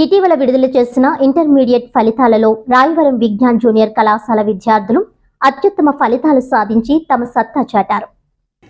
ఇటీవల విడుదల చేసిన ఇంటర్మీడియట్ ఫలితాలలో రాయవరం విజ్ఞాన్ జూనియర్ కళాశాల విద్యార్థులు అత్యుత్తమ ఫలితాలు సాధించి తమ సత్తా చాటారు.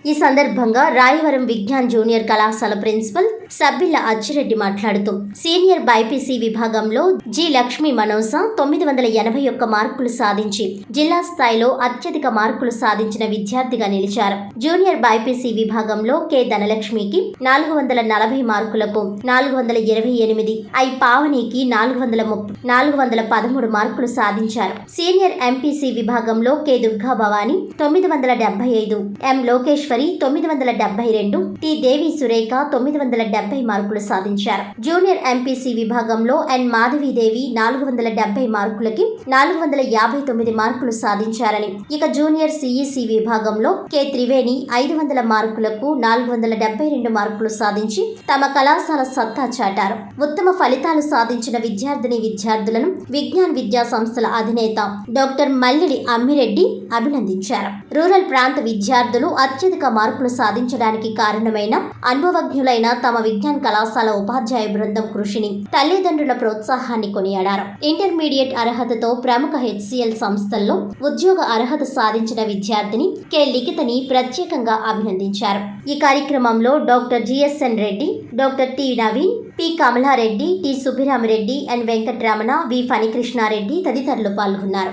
ఈ సందర్భంగా రాయవరం విజ్ఞాన్ జూనియర్ కళాశాల ప్రిన్సిపల్ సభ్యుల అచ్చిరెడ్డి మాట్లాడుతూ సీనియర్ బైపీసీ విభాగంలో జి లక్ష్మీ మనోజ తొమ్మిది వందల ఎనభై ఒక్క మార్కులు సాధించి జిల్లా స్థాయిలో అత్యధిక మార్కులు సాధించిన విద్యార్థిగా నిలిచారు. జూనియర్ బైపీసీ విభాగంలో కె ధనలక్ష్మికి నాలుగు వందల నలభై మార్కులకు నాలుగు వందల ఇరవై ఎనిమిది ఐ పావనికి నాలుగు వందల ముప్పై నాలుగు వందల పదమూడు మార్కులు సాధించారు. సీనియర్ ఎంపీసీ విభాగంలో కె దుర్గా భవాని తొమ్మిది వందల డెబ్బై ఐదు ఎం లోకేశ్వరి తొమ్మిది వందల డెబ్బై రెండు టి దేవి సురేఖ తొమ్మిది వందల డెబ్బై మార్కులు సాధించారు. జూనియర్ ఎంపీసీ విభాగంలో ఎన్. మాధవీదేవి నాలుగు వందల డెబ్బై మార్కులకి నాలుగు వందల యాభై తొమ్మిది మార్కులు సాధించారని ఇక జూనియర్ సిఈసి విభాగంలో కె. త్రివేణి ఐదు వందల మార్కులకు నాలుగు వందల డెబ్బై రెండు మార్కులు సాధించి తమ కళాశాల సత్తా చాటారు. ఉత్తమ ఫలితాలు సాధించిన విద్యార్థిని విద్యార్థులను విజ్ఞాన్ విద్యా సంస్థల అధినేత డాక్టర్ మల్లిడి అమ్మిరెడ్డి అభినందించారు. రూరల్ ప్రాంత విద్యార్థులు అత్యధిక మార్కులు సాధించడానికి కారణమైన అనుభవజ్ఞులైన తమ విజ్ఞాన్ కళాశాల ఉపాధ్యాయ బృందం కృషిని తల్లిదండ్రుల ప్రోత్సాహాన్ని కొనియాడారు. ఇంటర్మీడియట్ అర్హతతో ప్రముఖ హెచ్సిఎల్ సంస్థల్లో ఉద్యోగ అర్హత సాధించిన విద్యార్థిని కె. లిఖితని ప్రత్యేకంగా అభినందించారు. ఈ కార్యక్రమంలో doctor GSN Reddy doctor T Naveen P Kamalareddy T Subbiramareddy N Venkataramana V Phanikrishnareddy తదితరులు పాల్గొన్నారు.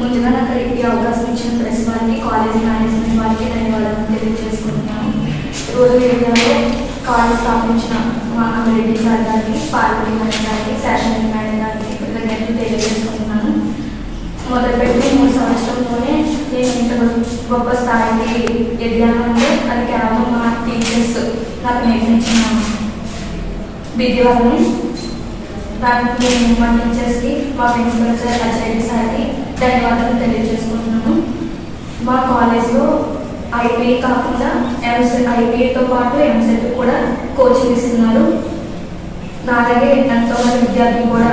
ముందుగా నాకు ఈ అవకాశం ఇచ్చిన ప్రెస్ వారికి కాలేజ్ మేనేజ్మెంట్ వారికి ధన్యవాదాలు తెలియజేసుకుంటున్నాను. రూరల్ ఏరియాలో కాలేజ్ స్థాపించిన మా కమిటీ సార్ గారికి పార్వతి మేడం గారికి శాసన మేడం గారికి కృతజ్ఞతలు తెలియజేసుకుంటున్నాను. మొదలుపెట్టి మూడు సంవత్సరంలోనే నేను ఇంత గొప్ప స్థాయికి ఎదిగానంటే అది కేవలం మా టీచర్స్ నాకు నేర్పించిన విద్య వల్లనే దానికి నేను మా టీచర్స్కి మా ప్రిన్సిపల్ సార్ అజయ్ సార్కి ధన్యవాదాలు తెలియజేసుకుంటున్నాను. మా కాలేజ్లో ఐపీఏ కాకుండా ఎంసెట్ ఐపీఏతో పాటు ఎంసెట్ కూడా కోచింగ్ ఇస్తున్నారు నా అలాగే ఎంతో మంది విద్యార్థులు కూడా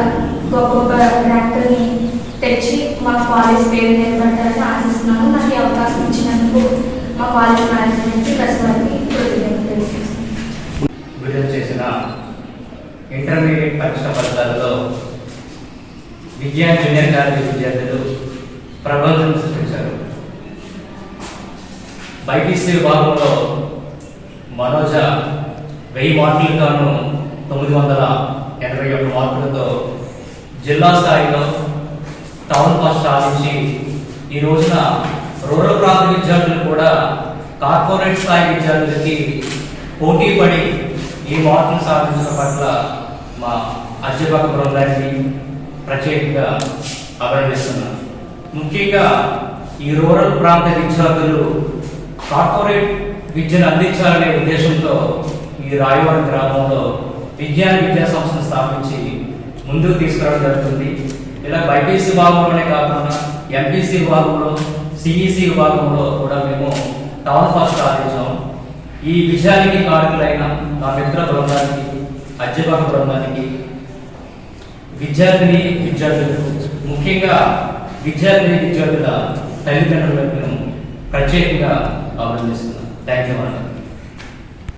గొప్ప గొప్ప ర్యాంకుల్ని తెచ్చి మా కాలేజ్ పేరు నిలబెట్టాలని ఆశిస్తున్నాను నాకు ఈ అవకాశం ఇచ్చినందుకు మా కాలేజ్ మేనేజ్మెంట్కి ప్లస్ వారికి విడుదల చేసిన ఇంటర్మీడియట్ పరీక్ష ఫలితాలలో విద్యా జూనియర్ కాలేజీ విద్యార్థులు ప్రభుత్వం బైపీసీ విభాగంలో మనోజ వెయ్యి మార్కులు గాను తొమ్మిది వందల ఎనభై ఒక్క మార్కులతో జిల్లా స్థాయిలో టౌన్ ఫస్ట్ సాధించి ఈ రోజున రూరల్ ప్రాంత విద్యార్థులు కూడా కార్పొరేట్ స్థాయి విద్యార్థులకి పోటీ పడి ఈ మార్కులు సాధించడం పట్ల మా అధ్యాపక బృందానికి ప్రత్యేకంగా అభినందిస్తున్నాను. ముఖ్యంగా ఈ రూరల్ ప్రాంత విద్యార్థులు కార్పొరేట్ విద్యను అందించాలనే ఉద్దేశంతో ఈ రాయవరం గ్రామంలో విజ్ఞాన విద్యా సంస్థను స్థాపించి ముందుకు తీసుకురావడం జరుగుతుంది. ఇలా బైపీసీ విభాగంలోనే కాకుండా ఎంపీసీ విభాగంలో సిఈసి విభాగంలో కూడా మేము టౌన్ ఫస్ట్ సాధించాం ఈ విషయానికి కారకులైన మా మిత్ర బృందానికి అధ్యాపక బృందానికి విద్యార్థిని విద్యార్థులు ముఖ్యంగా విద్యార్థిని విద్యార్థుల తల్లిదండ్రులకు ప్రత్యేకంగా అభినందిస్తున్నాను థ్యాంక్ యూ